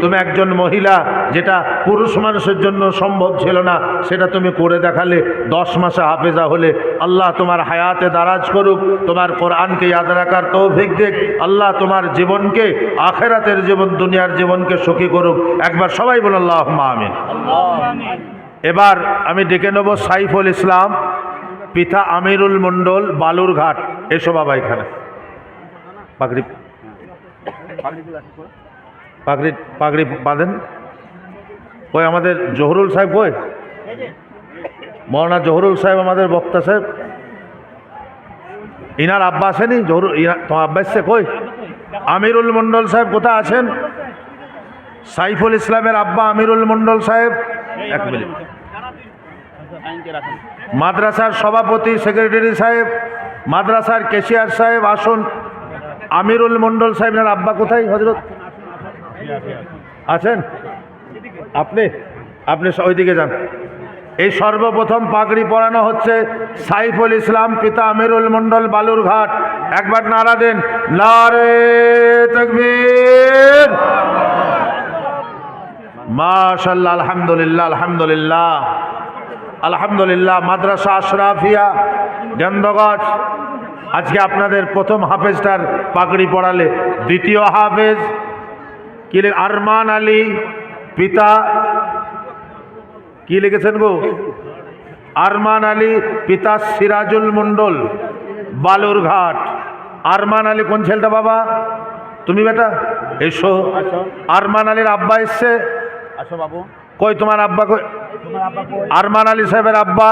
তুমি একজন মহিলা, যেটা পুরুষ মানুষের জন্য সম্ভব ছিল না, সেটা তুমি করে দেখালে, দশ মাসে হাফেজা হলে। আল্লাহ তোমার হায়াতে দারাজ করুক, তোমার কোরআনকে ইয়াদ রাখার তৌফিক দেখ আল্লাহ তোমার জীবনকে, আখেরাতের জীবন, দুনিয়ার জীবনকে সুখী করুক। একবার সবাই বল আল্লাহ আমিন। এবার আমি ডেকে নেব সাইফুল ইসলাম, পিতা আমিরুল মণ্ডল, বালুরঘাট। এসো বাবা এখানে। পাগড়ি পাগড়ি বাঁধেন। কই আমাদের জহরুল সাহেব কই? মৌলানা জহরুল সাহেব আমাদের বক্তা সাহেব। ইনার আব্বা আসেনি? জহরুল তোমার আব্বা এসছে কই? আমিরুল মণ্ডল সাহেব কোথায় আছেন? সাইফুল ইসলামের আব্বা আমিরুল মণ্ডল সাহেব। এক মিনিট। মাদ্রাসার সভাপতি, সেক্রেটারি সাহেব, মাদ্রাসার কেশিয়ার সাহেব, আসুন। আমিরুল মণ্ডল সাহেবের আব্বা কোথায়? হজরত আছেন? আপনি আপনি ওইদিকে যান। এই সর্বপ্রথম পাগড়ি পরানো হচ্ছে সাইফুল ইসলাম পিতা আমিরুল মণ্ডল বালুরঘাট। একবার নারা দেন। নারে তকবীর। মাশাল্লাহ, আলহামদুলিল্লাহ আলহামদুলিল্লাহ। আলহামদুলিল্লাহ, মাদ্রাসা আশরাফিয়া, গেন্দগজ। আজকে আপনাদের প্রথম হাফেজটার পাগড়ি পড়ালে দ্বিতীয় হাফেজ। কি আরমান আলী পিতা কি লিখেছেন গো? আরমান আলী পিতা সিরাজুল মণ্ডল বালুরঘাট। আরমান আলী কোন ছেলেটা বাবা? তুমি বেটা? এসো। আরমান আলীর আব্বা এসছে। আসো বাবু। কই তোমার আব্বা কই? তোমার আব্বা কই? আরমান আলী সাহেবের আব্বা।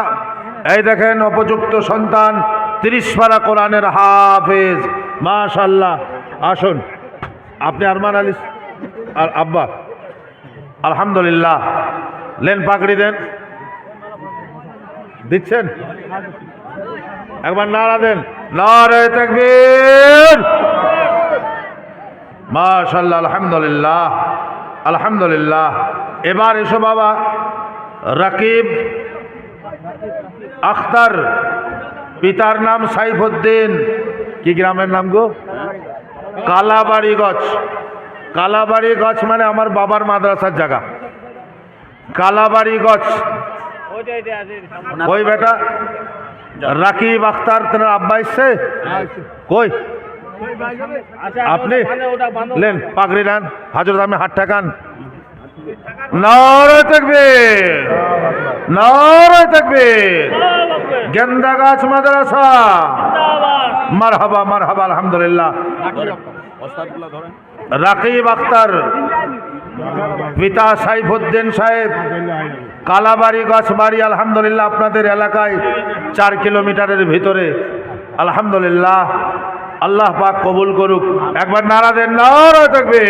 এই দেখেন উপযুক্ত সন্তান তিরিশ পারা কোরআনের হাফেজ। মাশাল্লাহ আসুন। আপনি আরমান আলী আর আব্বা, আলহামদুলিল্লাহ। লেন পাকড়ি দেন। দিচ্ছেন? একবার নাড়া দেন। নারে তাকবীর। মাশাল্লাহ আলহামদুলিল্লাহ আলহামদুলিল্লাহ। এবার এসো বাবা, রাকিব আখতার, পিতার নাম সাইফুদ্দিন। কি গ্রামের নাম গো? কালাবাড়ি গছ কালাবাড়ি গছ মানে আমার বাবার মাদ্রাসার জায়গা। কালাবাড়ি গছ। ওই বেটা? রাকিব আখতার তোমার আব্বা এসছে? কই? আপনি লেন, পাগড়ি নেন হাজরত আমি হাত ঠাকান নারে তকবীর। নারে তকবীর। গেন্দা গাছ মাদ্রাসা। মারহাবা মারহাবা আলহামদুলিল্লাহ। রাকিব আখতার পিতা সাইফুদ্দিন সাহেব কালাবাড়ি গাছবাড়ি আলহামদুলিল্লাহ আপনাদের এলাকায় চার কিলোমিটারের ভিতরে। আলহামদুলিল্লাহ আল্লাহ পাক কবুল করুক। একবার নারা দেন নারা থাকবে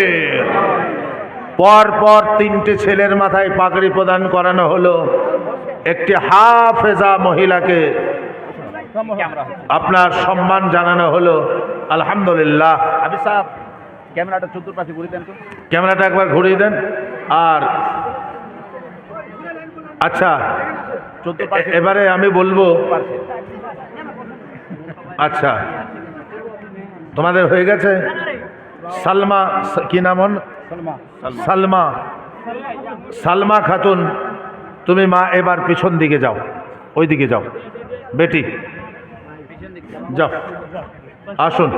পর পর তিনটে ছেলের মাথায় পাগড়ি প্রদান করানো হলো। একটি হাফেজা মহিলাকে আপনার সম্মান জানানো হলো। আলহামদুলিল্লাহ। আবি সাহেব ক্যামেরাটা চতুর পাশে ঘুরে দেন ক্যামেরাটা একবার ঘুরিয়ে দেন। আর আচ্ছা এবারে আমি বলব আচ্ছা তোমাদের হয়ে গেছে? সালমা কি নাম? সালমা। সালমা। সালমা খাতুন তুমি মা এবার পিছন দিকে যাও ওই দিকে যাও। বেটি যাও। আসুন।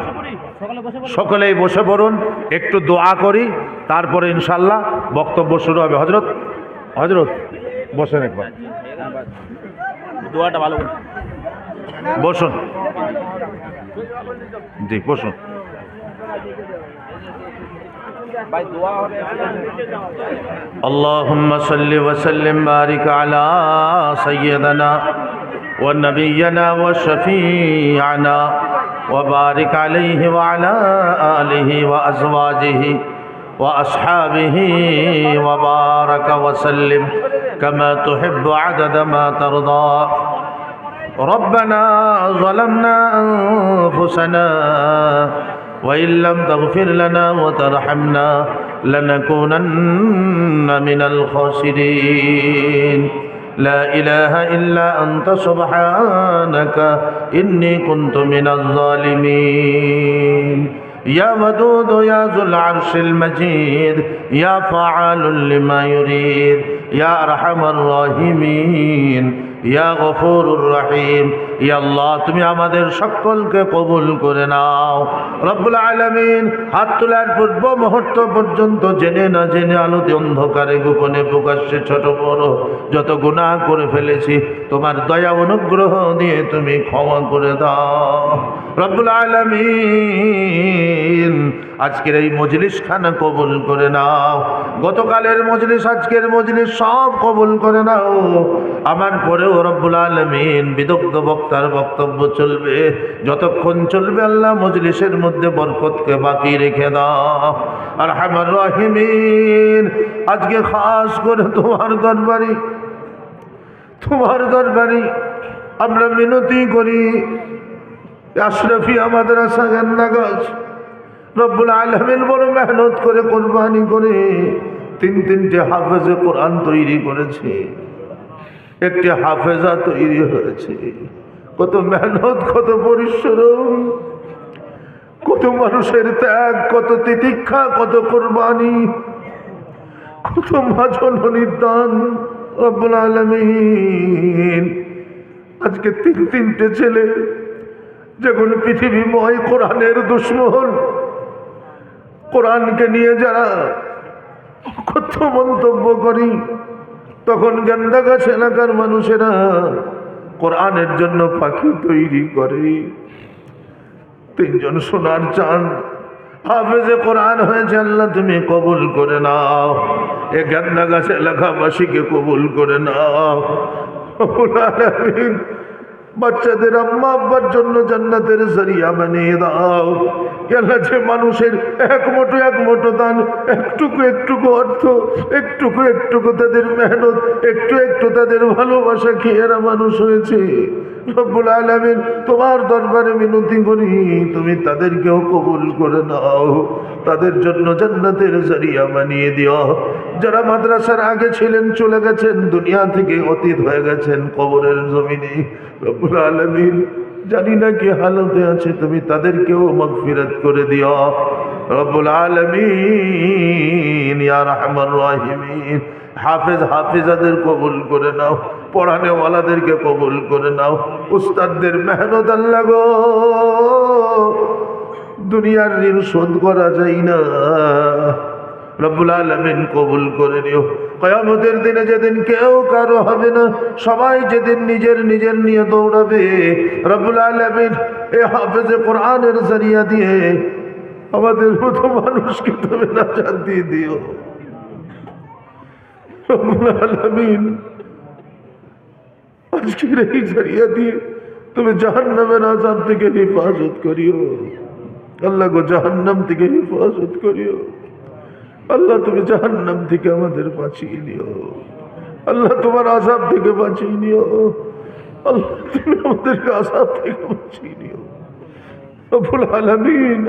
সকলেই বসে পড়ুন একটু দোয়া করি তারপরে ইনশাল্লাহ বক্তব্য শুরু হবে। হজরত হজরত বসেন একবার। দোয়াটা ভালো বসুন। জি বসুন। اللهم صل وسلم بارك على سيدنا ونبينا وشفيعنا وبارك عليه وعلى آله وأزواجه وأصحابه وبارك وسلم كما تحب عدد ما ترضى. ربنا ظلمنا أنفسنا وإن لم تغفر لنا وترحمنا لنكونن من الخاسرين لا إله إلا أنت سبحانك إني كنت من الظالمين يا ودود يا ذو العرش المجيد يا فعال لما يريد يا أرحم الراحمين يا غفور الرحيم ইয়া আল্লাহ তুমি আমাদের সকলকে কবুল করে নাও। রব্বুল আলামিন, হাত তোলার পূর্ব মুহূর্ত পর্যন্ত জেনে না জেনে আলোতে অন্ধকারে গোপনে প্রকাশ্যে ছোট বড় যত গুনাহ করে ফেলেছি, তোমার দয়া অনুগ্রহ দিয়ে তুমি ক্ষমা করে দাও। রব্বুল আলমিন, আজকের এই মজলিস খানা কবুল করে নাও। গতকালের মজলিস, আজকের মজলিস সব কবুল করে নাও। আমার পরেও রব্বুল আলমিন বিদগ্ধ বক্তার বক্তব্য চলবে। যতক্ষণ চলবে আল্লাহ মজলিসের মধ্যে বরকতকে বাকি রেখে দাও। আর হামার রাহিমিন। আজকে খাস করে তোমার দরবারি তোমার দরবারি আমরা মিনতি করি। আশরফি আমাদের আশা গেন্দা গাছ রব্বুল আলমিন বড় মেহনত করে কোরবানি করে তিন তিনটে হাফেজে কোরআন তৈরি করেছে। একটি হাফেজা তৈরি হয়েছে। কত মেহনত, কত পরিশ্রম, কত মানুষের ত্যাগ, কত তিতিক্ষা, কত কোরবানি, কত মাজননির দান রব্বুল আলমিন। আজকে তিন তিনটে ছেলে যখন পৃথিবীময় কোরআনের দুশ্মন, কোরআনকে নিয়ে যারা কত মন্তব্য করি, তখন গেন্দা গাছ এলাকার মানুষেরা। কোরআনের জন্য পাখি তৈরি করে। তিনজন সোনার চান হাফেজে কোরআন হয়েছে, আল্লাহ তুমি কবুল করে নাও। এ গান্না গাছ এলাকাবাসীকে কবুল করে নাও। বাচ্চাদের আম্মা আব্বার জন্য জান্নাতের জরিয়া বানিয়ে দাও। আল্লাহ যে মানুষের এক মোটো এক মোটো দান একটুকু একটুকু অর্থ, একটুকু একটুকু তাদের মেহনত, একটু একটু তাদের ভালোবাসা খেয়ে এরা মানুষ হয়েছে? রব্বুল আলামিন তোমার দরবারে মিনতি করি, তুমি তাদেরকেও কবুল করে নাও। তাদের জন্য জান্নাতের জারিয়া বানিয়ে দিও। যারা মাদ্রাসার আগে ছিলেন, চলে গেছেন, দুনিয়া থেকে অতীত হয়ে গেছেন কবরের জমিনে। রব্বুল আলামিন জানি না কি হালতে আছে, তুমি তাদেরকেও মাগফিরাত করে দিও। রব্বুল আলামিন, ইয়া রাহমান রাহিমিন। হাফেজ হাফিজাদের কবুল করে নাও, পড়ানেওয়ালাদেরকে কবুল করে নাও। উস্তাদদের মেহনত আল্লাহ গো। দুনিয়ার ঋণ শোধ করা যায় না। রব্বুল আলমিন কবুল করে নিও। কয়ামতের দিনে যেদিন কেউ কারও হবে না, সবাই যেদিন নিজের নিজের নিয়ে দৌড়াবে, রব্বুল আলমিন এ হাফেজে কোরআনের জরিয়া দিয়ে আমাদের মতো মানুষকে তুমি না দিয়ে দিও। রব্বুল আলমিন আজকের এই জরিয়া দিয়ে তুমি জাহান্নামের আজাব থেকে হেফাজত করিও। আল্লাহ গো জাহান্নাম থেকে হেফাজত করিও। আল্লাহ তুমি জাহান্নাম থেকে আমাদের বাঁচিয়ে নিও। আল্লাহ তোমার আসাব থেকে বাঁচিয়ে নিও। আল্লাহ তুমি আমাদেরকে আসাব থেকে বাঁচিয়ে নিও। রব্বুল আলামিন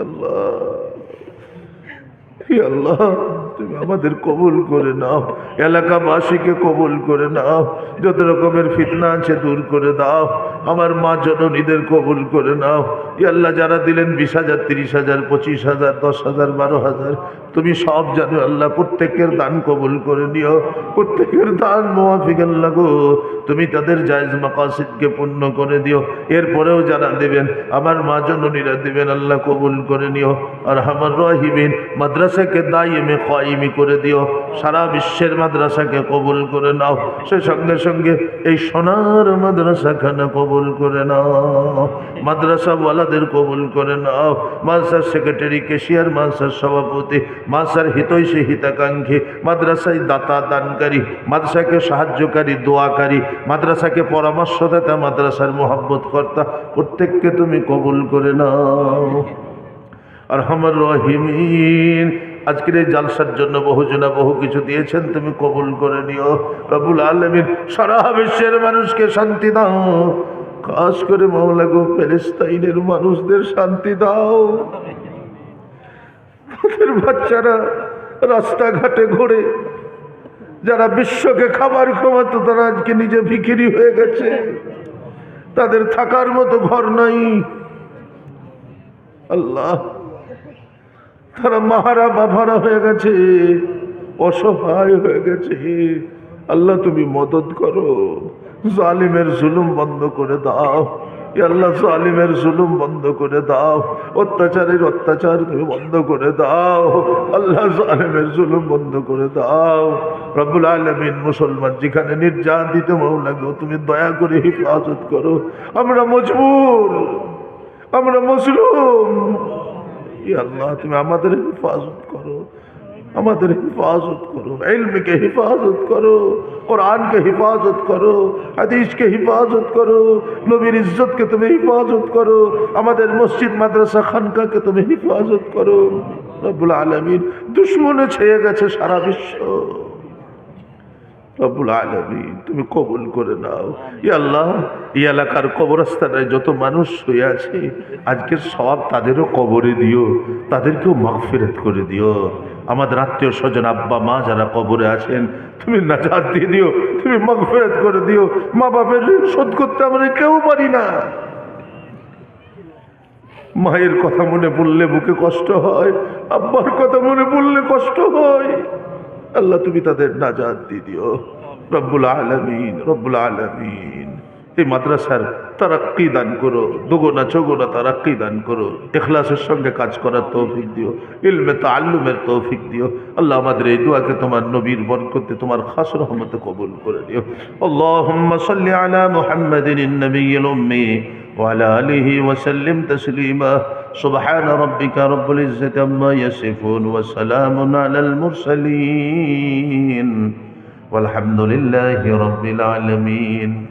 আল্লাহ। আল্লাহ, তুমি আমাদের কবুল করে নাও, এলাকাবাসীকে কবুল করে নাও, যত রকমের ফিতনা আছে দূর করে দাও, আমার মা জননীদের কবুল করে নাও। আল্লাহ, যারা দিলেন বিশ হাজার, তিরিশ হাজার, পঁচিশ হাজার, দশ হাজার, বারো হাজার তুমি সব জানো, আল্লাহ, প্রত্যেকের দান কবুল করে নিও। প্রত্যেকের দান মোয়াফিক আল্লাহ তুমি তাদের জায়জ মাকাসিদকে পূর্ণ করে দিও। এরপরেও যারা দেবেন, আমার মা জননীরা দেবেন, আল্লাহ, কবুল করে নিও। আর আমার রহিবিন মাদ্রাসাকে দায়মে কয়েমি করে দিও। সারা বিশ্বের মাদ্রাসাকে কবুল করে নাও। সে সঙ্গে সঙ্গে এই সোনার মাদ্রাসাখানা কবুল করে নাও। মাদ্রাসাওয়ালাদের কবুল করে নাও। মাদ্রাসার সেক্রেটারি কেশিয়ার মাদ্রাসার সভাপতি মাদ্রাসার হিতৈষী হিতাকাঙ্ক্ষী, মাদ্রাসায় দাতা দানকারী, মাদ্রাসাকে সাহায্যকারী, দোয়াকারী, মাদ্রাসাকে পরামর্শদাতা মাদ্রাসার মোহাব্বত কর্তা, প্রত্যেককে তুমি কবুল করে নাও। আর আমার রহিমিন, আজকের এই জালসার জন্য বহুজনা বহু কিছু দিয়েছেন, তুমি কবুল করে নিও। রবুল আলমিন সারা বিশ্বের মানুষকে শান্তি দাও। খাস করে মামলা গো প্যালেস্তাইনের মানুষদের শান্তি দাও। তাদের বাচ্চারা রাস্তাঘাটে ঘোরে, যারা বিশ্বকে খাবার খাওয়াতো, তারা আজকে নিজে ভিখিরি হয়ে গেছে। তাদের থাকার মতো ঘর নাই। আল্লাহ, তারা মাহারা বাবারা হয়ে গেছে, অসহায় হয়ে গেছে। আল্লাহ, তুমি মদত করো, জালিমের জুলুম বন্ধ করে দাও। আল্লাহ, জালিমের জুলুম বন্ধ করে দাও, অত্যাচারের অত্যাচার তুমি বন্ধ করে দাও, আল্লাহ জালিমের জুলুম বন্ধ করে দাও। রব্বুল আলমিন মুসলমান, যেখানে নির্যাতিত মৌলা গো, তুমি দয়া করে হিফাজত করো। আমরা মজবুর, আমরা মজলুম। ই আল্লাহ, তুমি আমাদের হেফাজত করো। আমাদের হেফাজত করো, ইলমকে হেফাজত করো, কোরআনকে হেফাজত করো, হাদিসকে হেফাজত করো, নবীর ইজ্জতকে তুমি হেফাজত করো, আমাদের মসজিদ, মাদ্রাসা, খানকাকে তুমি হেফাজত করো। রব্বুল আলমিন দুশ্মনে ছেয়ে গেছে সারা বিশ্ব। আলমী তুমি কবুল করে নাও। আল্লাহ, এই এলাকার কবরস্থানে যত মানুষ শুয়ে আছে, আজকের সব তাদেরও কবরে দিও, তাদেরকেও মাগফিরাত করে দিও। আমাদের আত্মীয় স্বজন, আব্বা, মা যারা কবরে আছেন, তুমি নাজাত দিয়ে দিও, তুমি মাগফিরাত করে দিও। মা বাপের ঋণ শোধ করতে আমরা কেউ পারি না। মায়ের কথা মনে পড়লে বুকে কষ্ট হয়, আব্বার কথা মনে পড়লে কষ্ট হয়। আল্লাহ তুমি তাদের নাজাদ দিয়ে দিও। রব্বুল আলমিন রব্বুল আলমিন। এই মাদ্রাসার তারাক্কি দান করো দুগোনা চোগোনা তারাক্কি দান করো। এখলাসের সঙ্গে কাজ করার তৌফিক দিও, ইলমে আল্লুমের তৌফিক দিও। আল্লাহ আমাদের এই দোয়াকে তোমার নবীর বরকতে, তোমার খাস রহমতে কবুল করে দিও আল্লাহ সাল্লি আলা মুহাম্মাদিন নবী উম্মি ওয়ালা আলিহি ওয়াসাল্লিম তাসলিমা। سبحان ربك رب العزة عما يصفون وسلام على المرسلين والحمد لله رب العالمين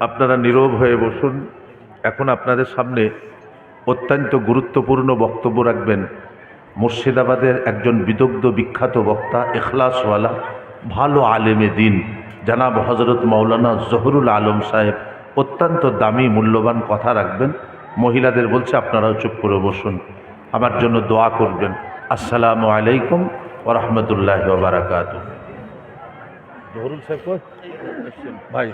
আপনারা নীরব হয়ে বসুন এখন আপনাদের সামনে অত্যন্ত গুরুত্বপূর্ণ বক্তব্য রাখবেন মুর্শিদাবাদের একজন বিদগ্ধ বিখ্যাত বক্তা এখলাসওয়ালা ভালো আলেমে দিন জানাব হজরত মৌলানা জহরুল আলম সাহেব অত্যন্ত দামি, মূল্যবান কথা রাখবেন। মহিলাদের বলছে, আপনারাও চুপ করে বসুন, আমার জন্য দোয়া করবেন। আসসালামু আলাইকুম ও রহমতুল্লাহ বারাকাত ভাই